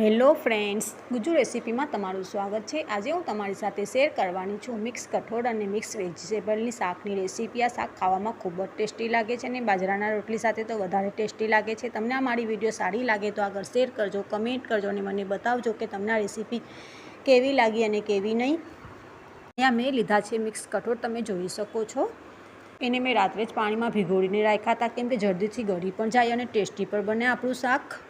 Hello friends, Gujju રેસીપીમાં તમારું સ્વાગત છે. આજે હું તમારી સાથે શેર કરવાની છું મિક્સ કઠોળ અને મિક્સ વેજીટેબલની શાકની રેસીપી. આ શાક ખાવામાં ખૂબ જ ટેસ્ટી લાગે છે અને બાજરાના રોટલી સાથે તો વધારે ટેસ્ટી લાગે છે. તમને આ મારી વીડિયો સારી લાગે તો આગળ શેર કરજો, કમેન્ટ કરજો અને મને બતાવજો કે તમને આ રેસીપી કેવી લાગી અને કેવી નહીં. અહીંયા મેં લીધા છે મિક્સ કઠોળ, તમે જોઈ શકો છો. એને મેં રાત્રે જ પાણીમાં ભીગોળીને રાખ્યા હતા, કેમ કે જલ્દીથી ગળી પણ જાય અને ટેસ્ટી પણ બને આપણું શાક.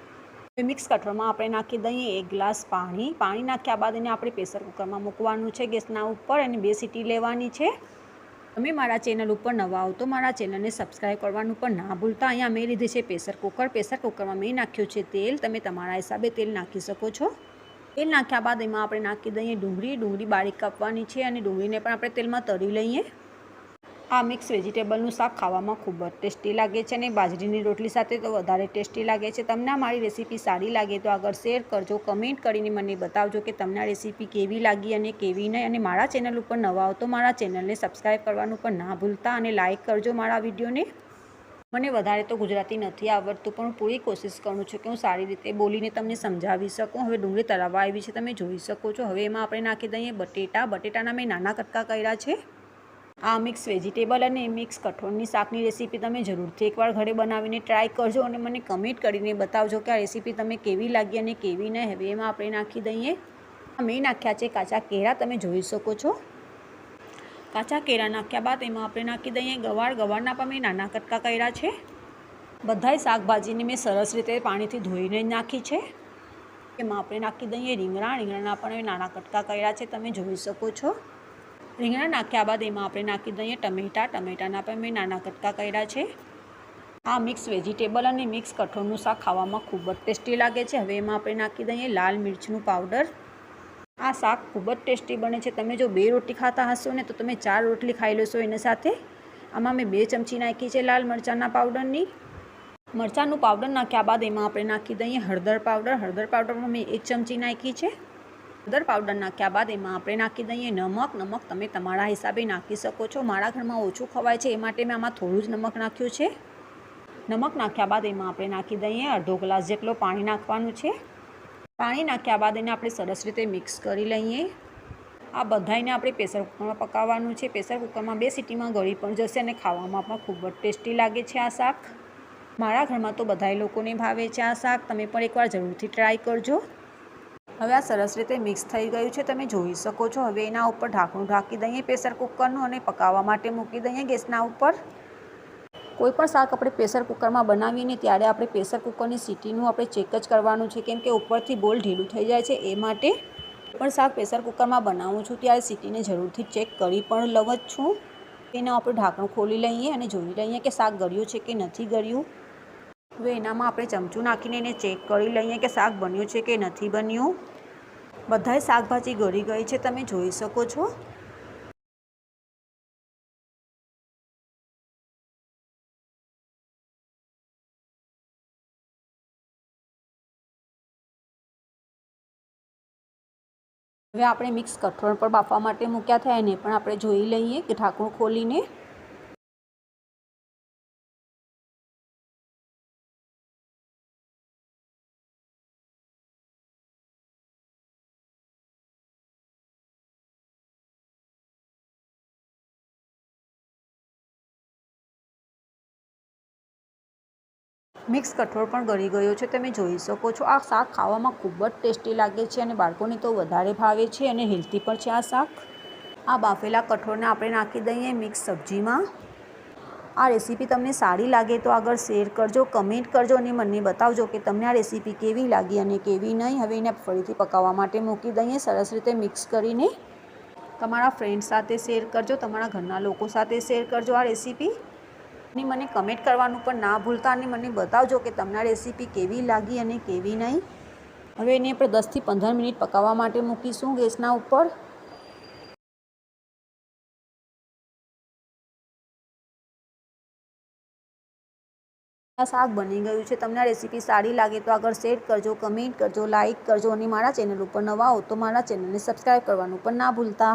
મિક્સ કઠોળમાં આપણે નાખી દઈએ એક ગ્લાસ પાણી. પાણી નાખ્યા બાદ એને આપણે પ્રેશર કુકરમાં મૂકવાનું છે ગેસના ઉપર અને બે સીટી લેવાની છે. તમે મારા ચેનલ ઉપર નવા આવો તો મારા ચેનલને સબસ્ક્રાઈબ કરવાનું પણ ના ભૂલતા. અહીંયા મેં લીધી છે પ્રેશર કુકર. પ્રેશર કુકરમાં મેં નાખ્યું છે તેલ. તમે તમારા હિસાબે તેલ નાખી શકો છો. તેલ નાખ્યા બાદ એમાં આપણે નાખી દઈએ ડુંગળી. ડુંગળી બારીક કાપવાની છે અને ડુંગળીને પણ આપણે તેલમાં તળી લઈએ. આ મિક્સ વેજીટેબલનું શાક ખાવામાં ખૂબ જ ટેસ્ટી લાગે છે અને બાજરીની રોટલી સાથે તો વધારે ટેસ્ટી લાગે છે. તમને મારી રેસીપી સારી લાગે તો આગળ શેર કરજો, કમેન્ટ કરીને મને બતાવજો કે તમને આ રેસીપી કેવી લાગી અને કેવી નહીં. અને મારા ચેનલ ઉપર નવા આવો તો મારા ચેનલને સબસ્ક્રાઈબ કરવાનું પણ ના ભૂલતા અને લાઇક કરજો મારા વિડીયોને. મને વધારે તો ગુજરાતી નથી આવડતું, પણ પૂરી કોશિશ કરું છું કે હું સારી રીતે બોલીને તમને સમજાવી શકું. હવે ડુંગળી તળાવવા આવી છે, તમે જોઈ શકો છો. હવે એમાં આપણે નાખી દઈએ બટેટા. બટેટાના મેં નાના કટકા કર્યા છે. આ મિક્સ વેજીટેબલ અને મિક્સ કઠોળની શાકની રેસીપી તમે જરૂરથી એકવાર ઘરે બનાવીને ટ્રાય કરજો અને મને કમેન્ટ કરીને બતાવજો કે આ રેસીપી તમે કેવી લાગી અને કેવી નહીં હવે એમાં આપણે નાખી દઈએ. મેં નાખ્યા છે કાચા કેળા, તમે જોઈ શકો છો. કાચા કેળા નાખ્યા બાદ એમાં આપણે નાખી દઈએ ગવાળ ગવાળના પણ મેં નાના કટકા કર્યા છે. બધાય શાકભાજીને મેં સરસ રીતે પાણીથી ધોઈને નાખી છે. એમાં આપણે નાખી દઈએ રીંગણા. રીંગણાના પણ નાના કટકા કર્યા છે, તમે જોઈ શકો છો. રીંગણા નાખ્યા બાદ એમાં આપણે નાખી દઈએ ટમેટાં. ટમેટાના પણ મેં નાના કટકા કર્યા છે. આ મિક્સ વેજીટેબલ અને મિક્સ કઠોળનું શાક ખાવામાં ખૂબ જ ટેસ્ટી લાગે છે. હવે એમાં આપણે નાખી દઈએ લાલ મિર્ચનું પાવડર. આ શાક ખૂબ જ ટેસ્ટી બને છે. તમે જો બે રોટી ખાતા હશો ને તો તમે ચાર રોટલી ખાઈ લેશો એના સાથે. આમાં મેં બે ચમચી નાખી છે લાલ મરચાંના પાવડરની. મરચાંનું પાવડર નાખ્યા બાદ એમાં આપણે નાખી દઈએ હળદર પાવડર. હળદર પાવડરમાં મેં એક ચમચી નાખી છે. હળદર પાવડર નાખ્યા બાદ એમાં આપણે નાખી દઈએ નમક. નમક તમે તમારા હિસાબે નાખી શકો છો. મારા ઘરમાં ઓછું ખવાય છે, એ માટે મેં આમાં થોડું જ નમક નાખ્યું છે. નમક નાખ્યા બાદ એમાં આપણે નાખી દઈએ અડધો ગ્લાસ જેટલો પાણી નાખવાનું છે. પાણી નાખ્યા બાદ એને આપણે સરસ રીતે મિક્સ કરી લઈએ. આ બધાને આપણે પ્રેશર કુકરમાં પકાવવાનું છે. પ્રેશર કુકરમાં બે સીટીમાં ગળી પણ જશે અને ખાવામાં પણ ખૂબ જ ટેસ્ટી લાગે છે આ શાક. મારા ઘરમાં તો બધાય લોકોને ભાવે છે આ શાક. તમે પણ એકવાર જરૂરથી ટ્રાય કરજો. હવે આ સરસ રીતે મિક્સ થઈ ગયું છે. તમે જોઈ શકો છો. હવે એના ઉપર ઢાંકણું ઢાંકી દઈએ, પ્રેશર કુકરનું અને પકાવવા માટે મૂકી દઈએ ગેસના ઉપર. કોઈ પણ શાક આપણે પ્રેશર કુકરમાં બનાવીને ત્યારે આપણે પ્રેશર કુકરની સીટીનું આપણે ચેક જ કરવાનું છે કેમ કે ઉપરથી બોલ ઢીલું થઈ જાય છે. એ માટે પણ શાક પ્રેશર કુકરમાં બનાવું છું ત્યારે સીટીને જરૂરથી ચેક કરી પણ લઉં જ છું. એના આપણે ઢાંકણું ખોલી લઈએ અને જોઈ લઈએ કે શાક ગળ્યું છે કે નથી ગળ્યું. હવે એનામાં આપણે ચમચું નાખીને એને ચેક કરી લઈએ કે શાક બન્યું છે કે નથી બન્યું. બધાય શાકભાજી ગળી ગઈ છે, તમે જોઈ શકો છો. હવે આપણે મિક્સ કઠોળ પર બાફવા માટે મૂક્યા થયા, એને પણ આપણે જોઈ લઈએ કે ઢાંકણું ખોલીને. મિક્સ કઠોળ પણ ગળી ગયો છે, તમે જોઈ શકો છો. આ શાક ખાવામાં ખૂબ જ ટેસ્ટી લાગે છે અને બાળકોને તો વધારે ભાવે છે અને હેલ્ધી પણ છે આ શાક. આ બાફેલા કઠોળને આપણે નાખી દઈએ મિક્સ સબ્જીમાં. આ રેસીપી તમને સારી લાગે તો આગળ શેર કરજો, કમેન્ટ કરજો અને મને બતાવજો કે તમને આ રેસીપી કેવી લાગી અને કેવી નહીં. હવે એને ફરીથી પકાવવા માટે મૂકી દઈએ, સરસ રીતે મિક્સ કરીને. તમારા ફ્રેન્ડ સાથે શેર કરજો, તમારા ઘરના લોકો સાથે શેર કરજો આ રેસીપી. અને મને કમેન્ટ કરવાનું પણ ના ભૂલતા અને મને બતાવજો કે તમને રેસીપી કેવી લાગી અને કેવી નહીં. હવે એને આપણે દસથી પંદર મિનિટ પકાવવા માટે મૂકીશું ગેસના ઉપર. શાક બની ગયું છે. તમને રેસીપી સારી લાગે તો આગળ શેર કરજો કમેન્ટ કરજો લાઇક કરજો અને મારા ચેનલ ઉપર નવા હો તો મારા ચેનલને સબસ્ક્રાઈબ કરવાનું પણ ના ભૂલતા.